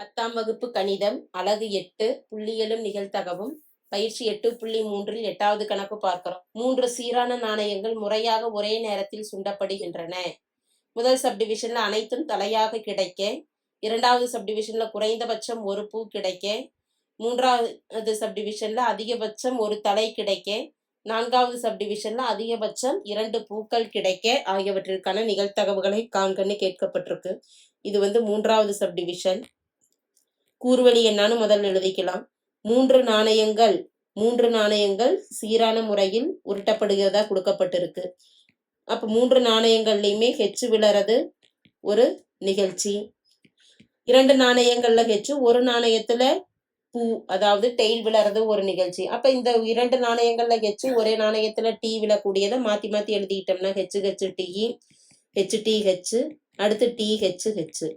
பத்தாம் வகுப்பு கணிதம் அலகு எட்டு புள்ளியலும் நிகழ்த்தகவும் பயிற்சி எட்டு புள்ளி மூன்றில் எட்டாவது கணக்கு பார்க்கிறோம். மூன்று சீரான நாணயங்கள் முறையாக ஒரே நேரத்தில் சுண்டப்படுகின்றன. முதல் சப்டிவிஷன்ல அனைத்தும் தலையாக கிடைக்க இரண்டாவது சப்டிவிஷன்ல குறைந்தபட்சம் ஒரு பூ கிடைக்க மூன்றாவது சப்டிவிஷன்ல அதிகபட்சம் ஒரு தலை கிடைக்க நான்காவது சப்டிவிஷன்ல அதிகபட்சம் இரண்டு பூக்கள் கிடைக்க ஆகியவற்றிற்கான நிகழ்த்தகவுகளை காண்கன்னு கேட்கப்பட்டிருக்கு. இது வந்து மூன்றாவது சப்டிவிஷன் கூறுவழி என்னான்னு முதல்ல எழுதிக்கலாம். மூன்று நாணயங்கள் மூன்று நாணயங்கள் சீரான முறையில் உருட்டப்படுகிறதா கொடுக்கப்பட்டிருக்கு. அப்ப மூன்று நாணயங்கள்லையுமே ஹெச்சு விழறது ஒரு நிகழ்ச்சி. இரண்டு நாணயங்கள்ல ஹெச்சு ஒரு நாணயத்துல பூ அதாவது டெயில் விழறது ஒரு நிகழ்ச்சி. அப்ப இந்த இரண்டு நாணயங்கள்ல ஹெச்சு ஒரே நாணயத்துல டீ விழக்கூடியதை மாத்தி மாத்தி எழுதிக்கிட்டோம்னா H H T H T H அடுத்து டி ஹெச்சு ஹெச்சு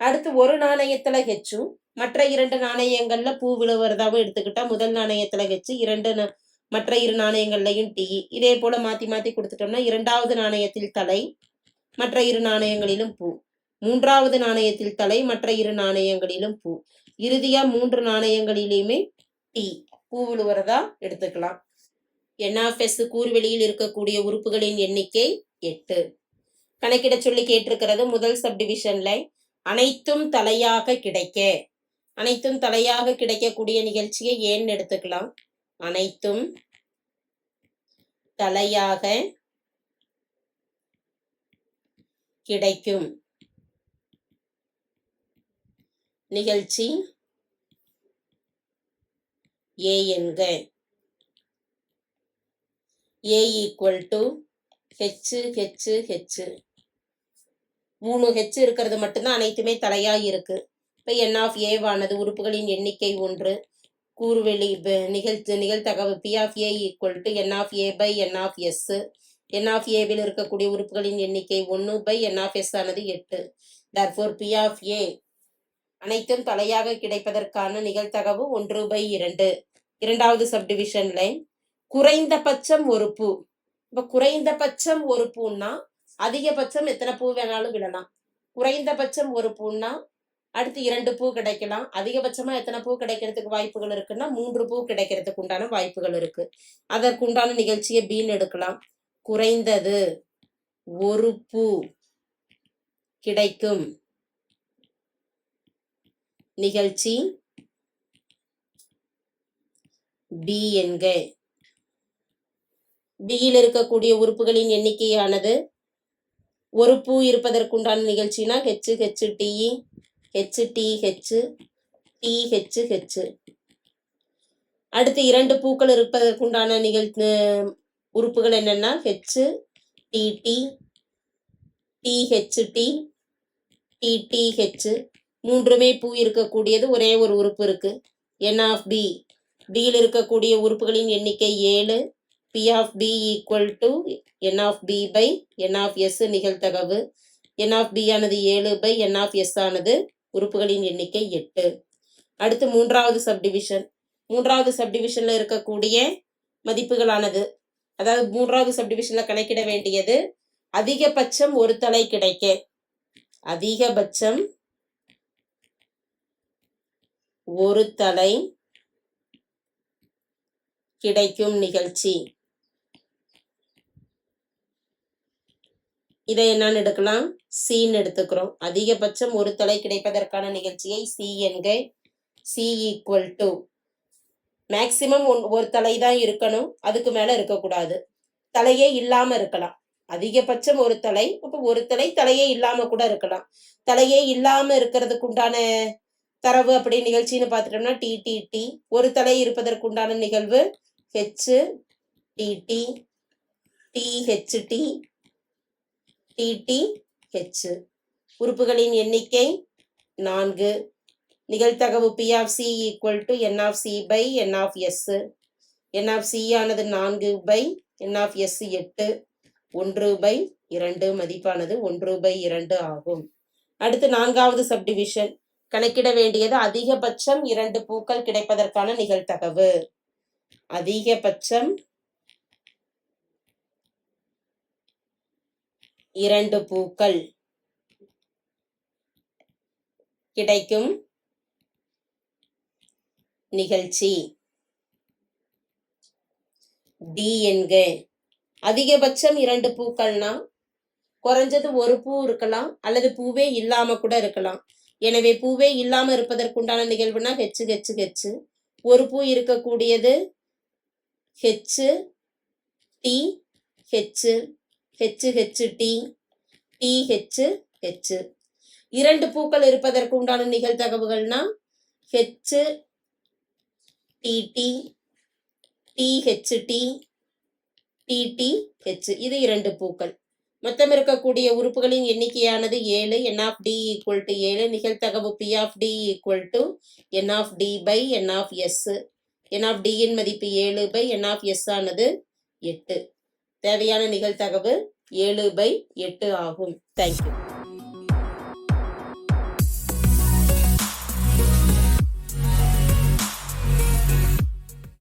அடுத்து ஒரு நாணயத்துல ஹெச்சும் மற்ற இரண்டு நாணயங்கள்ல பூ விழுவுறதாவும் எடுத்துக்கிட்டா முதல் நாணயத்துல ஹெச்சு இரண்டு நா- மற்ற இரு நாணயங்கள்லையும் டி இதே போல மாத்தி மாத்தி கொடுத்துட்டோம்னா இரண்டாவது நாணயத்தில் தலை மற்ற இரு நாணயங்களிலும் பூ. மூன்றாவது நாணயத்தில் தலை மற்ற இரு நாணயங்களிலும் பூ. இறுதியா மூன்று நாணயங்களிலுமே டி பூ விழுவுறதா எடுத்துக்கலாம். என்ஆஃப்எஸ் கூறுவெளியில் இருக்கக்கூடிய உறுப்புகளின் எண்ணிக்கை எட்டு. கணக்கிட சொல்லி கேட்டிருக்கிறது முதல் சப்டிவிஷன்ல அனைத்தும் தலையாக கிடைக்க. அனைத்தும் தலையாக கிடைக்கக்கூடிய நிகழ்ச்சியை ஏன்னு எடுத்துக்கலாம்? அனைத்தும் தலையாக கிடைக்கும். நிகழ்ச்சி ஏ என்க. ஏ ஈக்குவல் டு ஹெச்சு ஹெச்சு ஹெச்சு மூணு ஹெச் இருக்கிறது மட்டும்தான் அனைத்துமே தலையாக இருக்கு. இப்போ என் ஆஃப் ஏவானது உறுப்புகளின் எண்ணிக்கை ஒன்று. கூறுவெளி நிகழ்த்து நிகழ்த்தகவு P of A equal to N of A by N of S N of ஏவில் இருக்கக்கூடிய உறுப்புகளின் எண்ணிக்கை ஒன்று பை என் ஆஃப் எஸ் ஆனது எட்டு. தர்ஃபோர் பி ஆஃப் ஏ அனைத்தும் தலையாக கிடைப்பதற்கான நிகழ்த்தகவு ஒன்று பை இரண்டு. இரண்டாவது சப்டிவிஷன்ல குறைந்தபட்சம் ஒரு பூ. இப்போ குறைந்தபட்சம் ஒரு பூன்னா அதிகபட்சம் எத்தனை பூ வேணாலும் விடலாம். குறைந்தபட்சம் ஒரு பூன்னா அடுத்து இரண்டு பூ கிடைக்கலாம். அதிகபட்சமா எத்தனை பூ கிடைக்கிறதுக்கு வாய்ப்புகள் இருக்குன்னா மூன்று பூ கிடைக்கிறதுக்கு உண்டான வாய்ப்புகள் இருக்கு. அதற்குண்டான நிகழ்ச்சியை பீன் எடுக்கலாம். குறைந்தது ஒரு பூ கிடைக்கும். நிகழ்ச்சி பி என்க. பியில் இருக்கக்கூடிய உறுப்புகளின் எண்ணிக்கையானது ஒரு பூ இருப்பதற்குண்டான நிகழ்ச்சினா H H T H T H T H H. அடுத்து இரண்டு பூக்கள் இருப்பதற்குண்டான நிகழ் உறுப்புகள் என்னென்னா H T T T H T T T H. மூன்றுமே பூ இருக்கக்கூடியது ஒரே ஒரு உறுப்பு இருக்குது என் ஆஃப் பி பியில் இருக்கக்கூடிய உறுப்புகளின் எண்ணிக்கை ஏழு. P of B equal to n of B by n of S நிகழ்த்தகவு N of B ஆனது ஏழு பை என் ஆஃப் எஸ் ஆனது உறுப்புகளின் எண்ணிக்கை எட்டு. அடுத்து மூன்றாவது சப்டிவிஷன் மூன்றாவது சப்டிவிஷனில் இருக்கக்கூடிய மதிப்புகளானது. அதாவது மூன்றாவது சப்டிவிஷனில் கணக்கிட வேண்டியது அதிகபட்சம் ஒரு தலை கிடைக்க. அதிகபட்சம் ஒரு தலை கிடைக்கும் நிகழ்ச்சி. இதை என்னன்னு எடுக்கலாம்? சின்னு எடுத்துக்கிறோம். அதிகபட்சம் ஒரு தலை கிடைப்பதற்கான நிகழ்ச்சியை சி என்க. சி ஈக்குவல் டு மேக்சிமம் ஒரு தலை தான் இருக்கணும். அதுக்கு மேலே இருக்கக்கூடாது. தலையே இல்லாமல் இருக்கலாம். அதிகபட்சம் ஒரு தலை இப்போ ஒரு தலை தலையே இல்லாமல் கூட இருக்கலாம். தலையே இல்லாமல் இருக்கிறதுக்கு உண்டான தரவு அப்படி நிகழ்ச்சின்னு பார்த்துட்டோம்னா டி டி டி ஒரு தலை இருப்பதற்குண்டான நிகழ்வு H T T T T H உறுப்புகளின் எண்ணிக்கை நான்கு. நிகழ்த்தகவு P of C equal to N of C by N of S N of C ஆனது நான்கு பை என் ஆஃப் எஸ் எட்டு. ஒன்று பை இரண்டு. மதிப்பானது ஒன்று பை இரண்டு ஆகும். அடுத்து நான்காவது சப்டிவிஷன் கணக்கிட வேண்டியது அதிகபட்சம் இரண்டு பூக்கள் கிடைப்பதற்கான நிகழ்தகவு. அதிகபட்சம் இரண்டு பூக்கள் கிடைக்கும். நிகழ்ச்சி. டி என்க. அதிகபட்சம் இரண்டு பூக்கள்னா குறைஞ்சது ஒரு பூ இருக்கலாம் அல்லது பூவே இல்லாம கூட இருக்கலாம். எனவே பூவே இல்லாம இருப்பதற்குண்டான நிகழ்வுனா ஹெச்சு ஹெச்சு ஹெச்சு ஒரு பூ இருக்கக்கூடியது H T H H H T T H H இரண்டு பூக்கள் இருப்பதற்கு உண்டான நிகழ்தகவுகள்னா H T T T H T T T H இது இரண்டு பூக்கள். மொத்தம் இருக்கக்கூடிய உறுப்புகளின் எண்ணிக்கையானது ஏழு N of T equal to ஏழு. நிகழ்தகவு P of T equal to N of T by N of S N of டியின் மதிப்பு ஏழு பை என் ஆஃப் எஸ் ஆனது எட்டு. தேவையான நிகழ்தகவு ஏழு பை எட்டு ஆகும். தேங்க்யூ